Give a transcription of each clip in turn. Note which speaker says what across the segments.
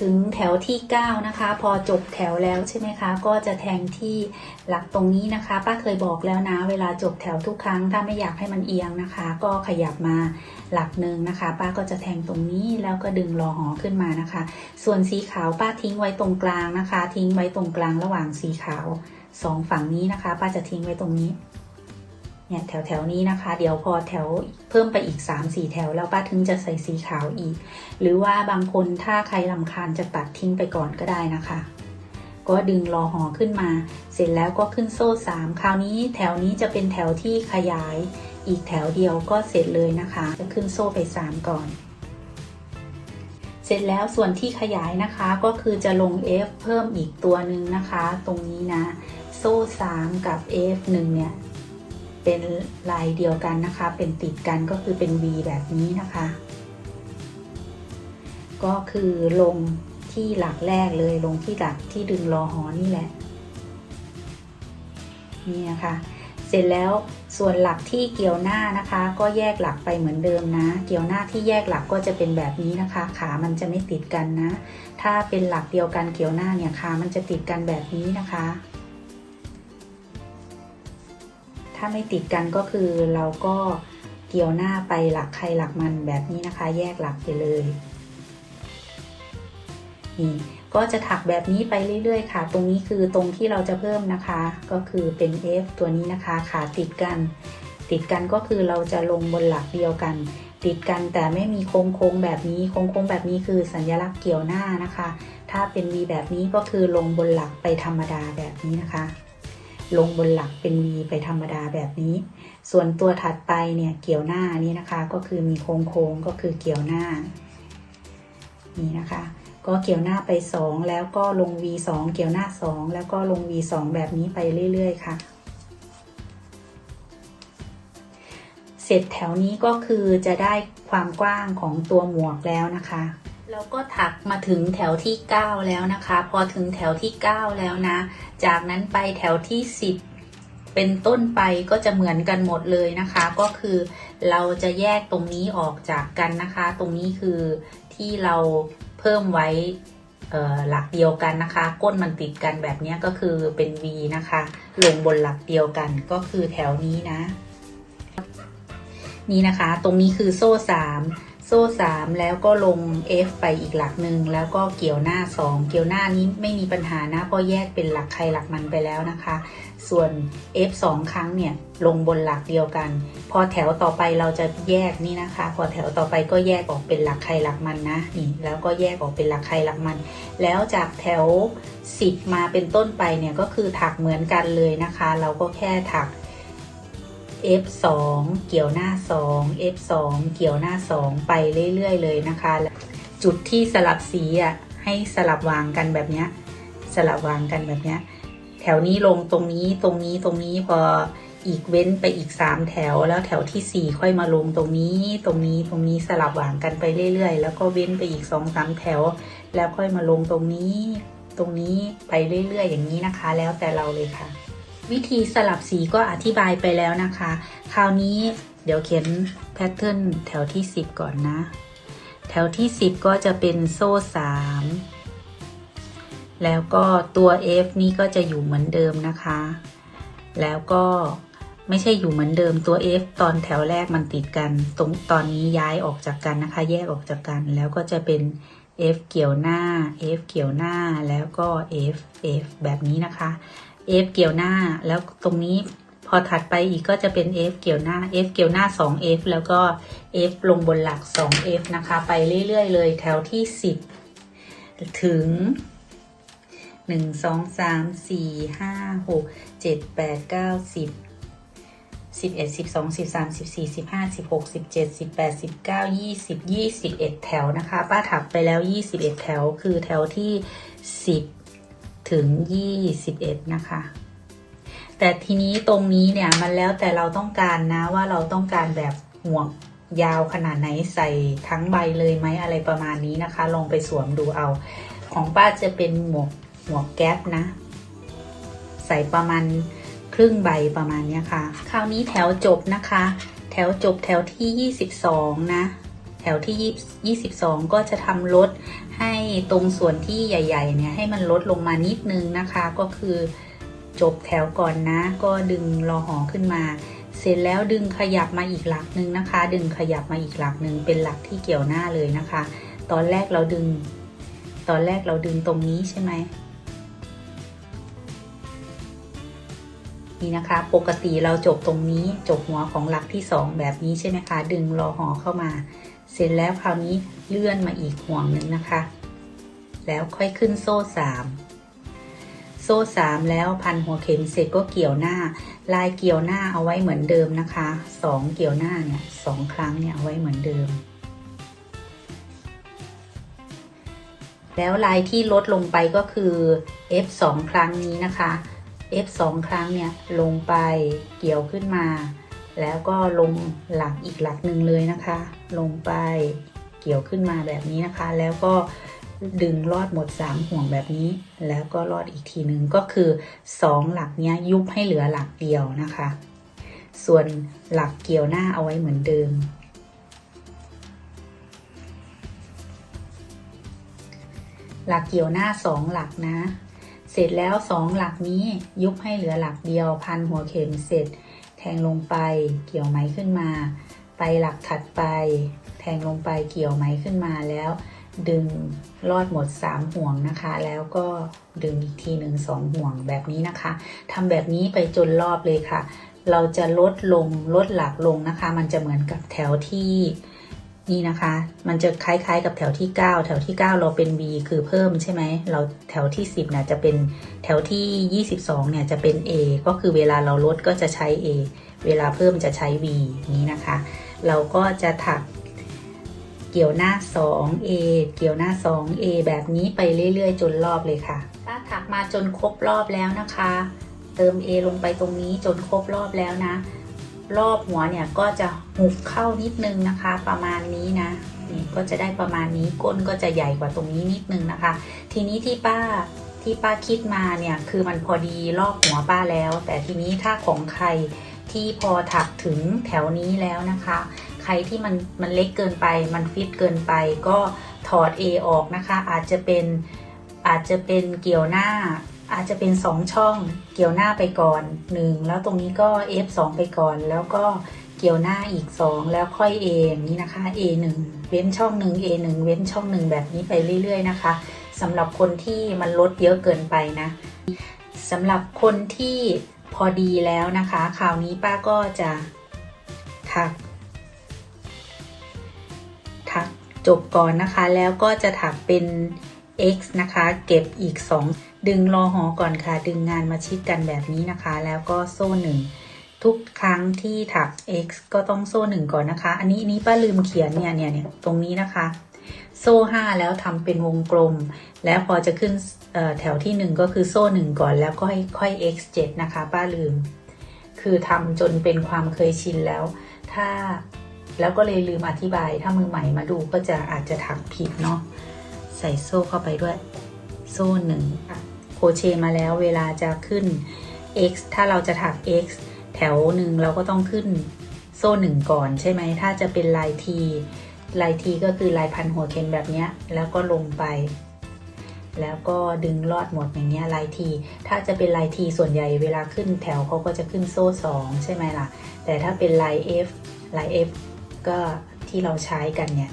Speaker 1: ถึงแถวที่ 9 นะคะ พอจบแถวแล้วใช่ไหมคะ ก็จะแทงที่หลักตรงนี้นะคะ ป้าเคยบอกแล้วนะ เวลาจบแถวทุกครั้ง ถ้าไม่อยากให้มันเอียงนะคะ ก็ขยับมาหลักหนึ่งนะคะ ป้าก็จะแทงตรงนี้แล้วก็ดึงรอหอขึ้นมานะคะ ส่วนสีขาวป้าทิ้งไว้ตรงกลางนะคะ ทิ้งไว้ตรงกลางระหว่างสีขาวสองฝั่งนี้นะคะ ป้าจะทิ้งไว้ตรงนี้เนี่ยแถวแถวนี้นะคะ เดี๋ยวพอแถวเพิ่มไปอีก3 4แถว แล้วป้าถึงจะใส่สีขาวอีก หรือว่าบางคนถ้าใครลำคาญจะตัดทิ้งไปก่อนก็ได้นะคะ ก็ดึงรอหอขึ้นมา เสร็จแล้วก็ขึ้นโซ่3คราวนี้แถวนี้จะเป็นแถวที่ขยาย อีกแถวเดียวก็เสร็จเลยนะคะจะขึ้นโซ่ไป3ก่อน เสร็จแล้วส่วนที่ขยายนะคะก็คือจะลง F เพิ่มอีกตัวหนึ่งนะคะ ตรงนี้นะ โซ่3กับ F1 เนี่ยเป็นลายเดียวกันนะคะ เป็นติดกันก็คือเป็น V แบบนี้นะคะ ก็คือลงที่หลักแรกเลย ลงที่หลักที่ดึงรอหอนี่แหละนี่นะคะเสร็จแล้วส่วนหลักที่เกี่ยวหน้านะคะ ก็แยกหลักไปเหมือนเดิมนะ เกี่ยวหน้าที่แยกหลักก็จะเป็นแบบนี้นะคะ ขามันจะไม่ติดกันนะ ถ้าเป็นหลักเดียวกันเกี่ยวหน้าเนี่ยขามันจะติดกันแบบนี้นะคะถ้าไม่ติดกันก็คือเราก็เกี่ยวหน้าไปหลักใครหลักมันแบบนี้นะคะ แยกหลักไปเลยนี่ก็จะถักแบบนี้ไปเรื่อยๆค่ะ ตรงนี้คือตรงที่เราจะเพิ่มนะคะ ก็คือเป็น F ตัวนี้นะคะขาติดกัน ติดกันก็คือเราจะลงบนหลักเดียวกัน ติดกันแต่ไม่มีโค้งโค้งแบบนี้โค้งโค้งแบบนี้คือสัญลักษณ์เกี่ยวหน้านะคะ ถ้าเป็นมีแบบนี้ก็คือลงบนหลักไปธรรมดาแบบนี้นะคะลงบนหลักเป็น V ไปธรรมดาแบบนี้ ส่วนตัวถัดไปเนี่ยเกี่ยวหน้านี่นะคะ ก็คือมีโค้งโค้งก็คือเกี่ยวหน้า นี่นะคะ ก็เกี่ยวหน้าไป 2 แล้วก็ลง V 2เกี่ยวหน้า 2 แล้วก็ลง V 2แบบนี้ไปเรื่อยๆค่ะ เสร็จแถวนี้ก็คือจะได้ความกว้างของตัวหมวกแล้วนะคะแล้วก็ถักมาถึงแถวที่ 9 แล้วนะคะ พอถึงแถวที่ 9 แล้วนะ จากนั้นไปแถวที่ 10 เป็นต้นไปก็จะเหมือนกันหมดเลยนะคะ ก็คือเราจะแยกตรงนี้ออกจากกันนะคะ ตรงนี้คือที่เราเพิ่มไว้หลักเดียวกันนะคะ ก้นมันติดกันแบบนี้ก็คือเป็น V นะคะลงบนหลักเดียวกันก็คือแถวนี้นะ นี่นะคะตรงนี้คือโซ่ 3โซ่สามแล้วก็ลง F ไปอีกหลักหนึ่ง แล้วก็เกี่ยวหน้าสองเกี่ยวหน้านี้ไม่มีปัญหานะเพราะแยกเป็นหลักใครหลักมันไปแล้วนะคะ ส่วน F 2ครั้งเนี่ยลงบนหลักเดียวกัน พอแถวต่อไปเราจะแยกนี่นะคะ พอแถวต่อไปก็แยกออกเป็นหลักใครหลักมันนะนี่แล้วก็แยกออกเป็นหลักใครหลักมัน แล้วจากแถว10มาเป็นต้นไปเนี่ยก็คือถักเหมือนกันเลยนะคะ เราก็แค่ถัก F2 เกี่ยวหน้า2 F2 เกี่ยวหน้า2ไปเรื่อยๆเลยนะคะ จุดที่สลับสีอ่ะให้สลับวางกันแบบนี้สลับวางกันแบบนี้แถวนี้ลงตรงนี้ตรงนี้ตรงนี้พออีกเว้นไปอีก3แถว แล้วแถวที่4ค่อยมาลงตรงนี้ ตรงนี้ตรงนี้สลับวางกันไปเรื่อยๆ แล้วก็เว้นไปอีก2มแถว แล้วค่อยมาลงตรงนี้ ตรงนี้ไปเรื่อย ๆ อย่างนี้นะคะ แล้วแต่เราเลยค่ะวิธีสลับสีก็อธิบายไปแล้วนะคะ คราวนี้เดี๋ยวเขียนแพทเทิร์นแถวที่ 10 ก่อนนะ แถวที่ 10 ก็จะเป็นโซ่ 3 แล้วก็ตัว F นี้ก็จะอยู่เหมือนเดิมนะคะ แล้วก็ไม่ใช่อยู่เหมือนเดิมตัว F ตอนแถวแรกมันติดกัน ตรงตอนนี้ย้ายออกจากกันนะคะ แยกออกจากกัน แล้วก็จะเป็น F เกี่ยวหน้า F เกี่ยวหน้า แล้วก็ F F แบบนี้นะคะ F เกี่ยวหน้า แล้วตรงนี้พอถัดไปอีกก็จะเป็น F เกี่ยวหน้า F เกี่ยวหน้า 2F แล้วก็ F ลงบนหลัก 2F นะคะ ไปเรื่อย ๆ เลย แถวที่ 10 ถึง 1 2 3 4 5 6 7 8 9 10 11 12 13 14 15 16 17 18 19 20 21 แถวนะคะ ป้าถักไปแล้ว 21 แถว คือแถวที่ 10ถึง21 นะคะ แต่ทีนี้ตรงนี้ เนี่ย มันแล้วแต่เราต้องการนะว่าเราต้องการแบบ ห่วงยาวขนาดไหนใส่ทั้งใบเลยไหมอะไรประมาณนี้นะคะลองไปสวมดูเอา ของ ป้าจะเป็นหมวกหมวกแก๊ปนะ ใส่ประมาณครึ่งใบประมาณนี้ค่ะคราวนี้แถวจบนะคะ แถวจบแถวที่ 22นะ แถวที่ 22 ก็จะทำลดให้ตรงส่วนที่ใหญ่ ๆ เนี่ย ให้มันลดลงมานิดนึงนะคะก็คือ จบแถวก่อนนะ ก็ดึงรอหอขึ้นมา เสร็จแล้วดึงขยับมาอีกหลักนึงนะคะ ดึงขยับมาอีกหลักนึงเป็นหลักที่เกี่ยวหน้าเลยนะคะ ตอนแรกเราดึงตอนแรกเราดึงตรงนี้ใช่ไหม นี่นะคะ ปกติเราจบตรงนี้ จบหัวของหลักที่ 2 แบบนี้ใช่ไหมคะ ดึงรอหอเข้ามาสร็จแล้วคราวนี้เลื่อนมาอีกห่วงหนึ่งนะคะ แล้วค่อยขึ้นโซ่สามโซ่สามแล้วพันหัวเข็มเสร็จ ก็เกี่ยวหน้า ลายเกี่ยวหน้าเอาไว้เหมือนเดิมนะคะสองเกี่ยวหน้าเนี่ยสองครั้งเนี่ยเอาไว้เหมือนเดิม แล้วลายที่ลดลงไปก็คือ f 2ครั้งนี้นะคะ f 2ครั้งเนี่ยลงไปเกี่ยวขึ้นมาแล้วก็ลงหลักอีกหลักหนึ่งเลยนะคะ ลงไปเกี่ยวขึ้นมาแบบนี้นะคะ แล้วก็ดึงลอดหมด 3 ห่วงแบบนี้ แล้วก็ลอดอีกทีหนึ่งก็คือ 2 หลักนี้ยุบให้เหลือหลักเดียวนะคะ ส่วนหลักเกี่ยวหน้าเอาไว้เหมือนเดิม หลักเกี่ยวหน้า2 หลักนะ เสร็จแล้ว 2 หลักนี้ยุบให้เหลือหลักเดียวพันหัวเข็มเสร็จแทงลงไปเกี่ยวไหมขึ้นมา ไปหลักถัดไป แทงลงไปเกี่ยวไหมขึ้นมาแล้ว ดึงลอดหมด3ห่วงนะคะ แล้วก็ดึงอีกทีหนึ่งสองห่วงแบบนี้นะคะทำแบบนี้ไปจนรอบเลยค่ะ เราจะลดลงลดหลักลงนะคะ มันจะเหมือนกับแถวที่นี่นะคะ มันจะคล้ายๆกับแถวที่ 9 แถวที่9เราเป็น b คือเพิ่มใช่ไหมเราแถวที่ 10นะจะเป็นแถวที่ 22เนี่ย จะเป็น a ก็คือเวลาเราลดก็จะใช้ a เวลาเพิ่มจะใช้ b นี้นะคะ เราก็จะถัก เกี่ยวหน้า 2a เกี่ยวหน้า 2a แบบนี้ไปเรื่อยๆ จนรอบเลยค่ะ ถ้าถักมาจนครบรอบแล้วนะคะ เติม a ลงไปตรงนี้จนครบรอบแล้วนะรอบหัวเนี่ยก็จะหุบเข้านิดนึงนะคะ ประมาณนี้นะนี่ก็จะได้ประมาณนี้ก้นก็จะใหญ่กว่าตรงนี้นิดนึงนะคะ ทีนี้ที่ป้าที่ป้าคิดมาเนี่ยคือมันพอดีรอบหัวป้าแล้ว แต่ทีนี้ถ้าของใครที่พอถักถึงแถวนี้แล้วนะคะ ใครที่มันมันเล็กเกินไป มันฟิตเกินไป ก็ถอด A ออกนะคะ อาจจะเป็นอาจจะเป็นเกี่ยวหน้าอาจจะเป็น 2 ช่องเกี่ยวหน้าไปก่อน 1 แล้วตรงนี้ก็ F2 ไปก่อน แล้วก็เกี่ยวหน้าอีก 2 แล้วค่อย A อย่างนี้นะคะ A1 เว้นช่อง1 A1 เว้นช่อง1แบบนี้ไปเรื่อยๆนะคะสำหรับคนที่มันลดเยอะเกินไปนะสำหรับคนที่พอดีแล้วนะคะคราวนี้ป้าก็จะถักถักจบก่อนนะคะ แล้วก็จะถักเป็น x นะคะ เก็บอีก 2ดึงรอหอก่อนค่ะดึงงานมาชิดกันแบบนี้นะคะ แล้วก็โซ่หนึ่ง ทุกครั้งที่ถัก x ก็ต้องโซ่หนึ่งก่อนนะคะ อันนี้นี้ป้าลืมเขียนเนี่ยเนี่ยเนี่ยตรงนี้นะคะโซ่ห้าแล้วทำเป็นวงกลม แล้วพอจะขึ้นแถวที่หนึ่งก็คือโซ่หนึ่งก่อน แล้วก็ค่อย x 7นะคะป้าลืม คือทำจนเป็นความเคยชินแล้ว ถ้าแล้วก็เลยลืมอธิบาย ถ้ามือใหม่มาดูก็จะอาจจะถักผิดเนาะใส่โซ่เข้าไปด้วยโซ่หนึ่งค่ะโคเชมาแล้วเวลาจะขึ้น x ถ้าเราจะถัก x แถวหนึ่งเราก็ต้องขึ้นโซ่หนึ่งก่อน ใช่ไหมถ้าจะเป็นลาย T ลาย T ก็คือลายพันหัวเข็มแบบนี้แล้วก็ลงไป แล้วก็ดึงลอดหมดอย่างเงี้ยลาย T ถ้าจะเป็นลาย T ส่วนใหญ่เวลาขึ้นแถวเขาก็จะขึ้นโซ่สองใช่ไหมล่ะ แต่ถ้าเป็นลาย F ลาย F ก็ที่เราใช้กันเนี่ย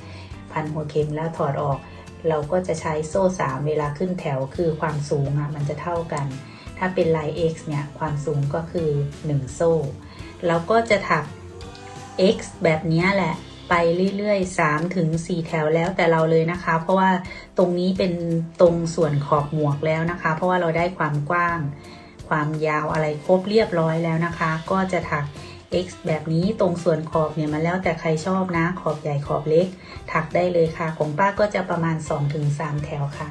Speaker 1: พันหัวเข็มแล้วถอดออกเราก็จะใช้โซ่ 3 เวลาขึ้นแถวคือความสูงอ่ะมันจะเท่ากัน ถ้าเป็นลาย x เนี่ยความสูงก็คือ 1 โซ่ เราก็จะถัก x แบบนี้แหละไปเรื่อยๆ3ถึง 4 แถวแล้วแต่เราเลยนะคะ เพราะว่าตรงนี้เป็นตรงส่วนขอบหมวกแล้วนะคะ เพราะว่าเราได้ความกว้าง ความยาวอะไรครบเรียบร้อยแล้วนะคะ ก็จะถัก x แบบนี้ตรงส่วนขอบเนี่ย มันแล้วแต่ใครชอบนะขอบใหญ่ขอบเล็ก ถักได้เลยค่ะ ของป้าก็จะประมาณ2-3แถวค่ะ